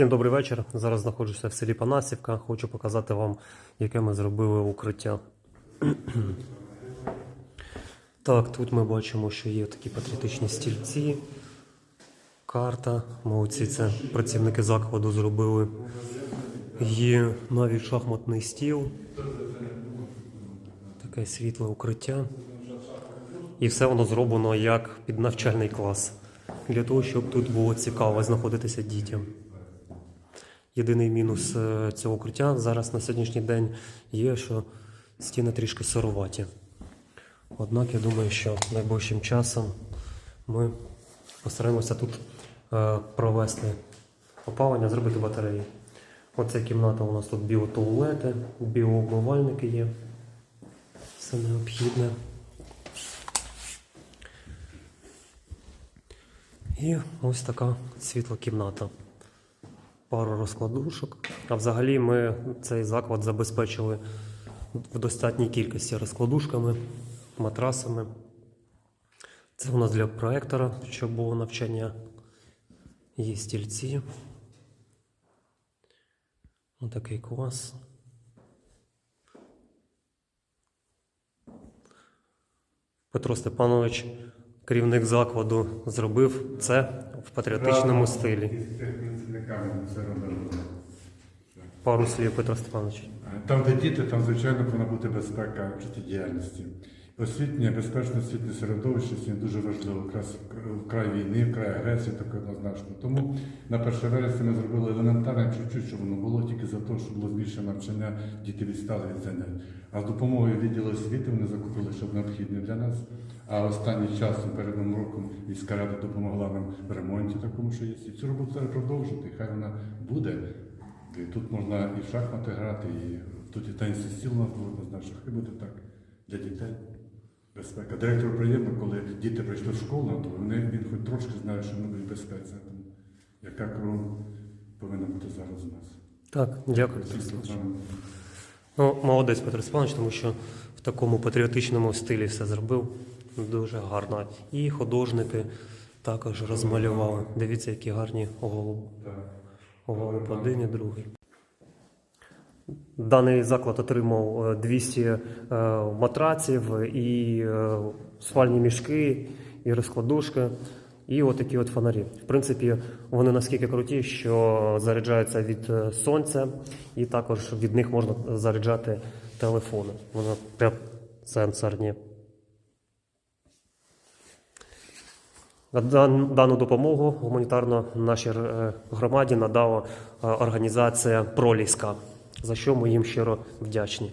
Всім добрий вечір. Зараз знаходжуся в селі Панасівка. Хочу показати вам, яке ми зробили укриття. Так, тут ми бачимо, що є такі патріотичні стільці, карта. Молодці, це працівники закладу зробили. Є навіть шахматний стіл. Таке світле укриття. І все воно зроблено як під навчальний клас. Для того, щоб тут було цікаво знаходитися дітям. Єдиний мінус е, цього укриття зараз на сьогоднішній день є, що стіни трішки сируваті. Однак я думаю, що найближчим часом ми постараємося тут е, провести опалення, зробити батареї. Оця кімната у нас тут біотуалети, біообмивальники є. Все необхідне. І ось така світла кімната. Пару розкладушок. А взагалі ми цей заклад забезпечили в достатній кількості розкладушками, матрасами. Це у нас для проектора, щоб було навчання. Є стільці. Отакий клас. Петро Степанович, керівник закладу, зробив це в патріотичному стилі. Робили. Пару слів Петро Степанович. Там, де діти, там, звичайно, повинна бути безпека життєдіяльності. Освітнє, безпечне освітнє середовище сьогодні дуже важливо, якраз в край війни, в край агресії, таке однозначно. Тому на 1 вересня ми зробили елементарне чуть-чуть, щоб воно було тільки за те, щоб було збільшене навчання, діти відстали від занять. А з допомогою відділу освіти вони закупили, щоб необхідне для нас. А останній час перед новим роком міська рада допомогла нам в ремонті такому, що є. І цю роботу треба продовжити. Хай вона буде. І тут можна і в шахмати грати, і тут і тенісний стіл у нас буде однозначно. Хай буде так для дітей. Безпека. Директору приємно, коли діти прийшли в школу, то вони, він хоч трошки знає, що будуть в безпеці. Яка кров повинна бути зараз у нас. Так, дякую, Ну, молодець Петро Степанович, тому що в такому патріотичному стилі все зробив. Дуже гарно. І художники також розмалювали. Дивіться, які гарні голуби. Голуб один і другий. Даний заклад отримав е, 200 е, матраців і е, спальні мішки, і розкладушки, і отакі от фонарі. В принципі, вони наскільки круті, що заряджаються від е, сонця, і також від них можна заряджати телефони. Вони прям сенсорні. Дан- Дану допомогу гуманітарно нашій е, громаді надала е, організація Проліска, за що ми їм щиро вдячні.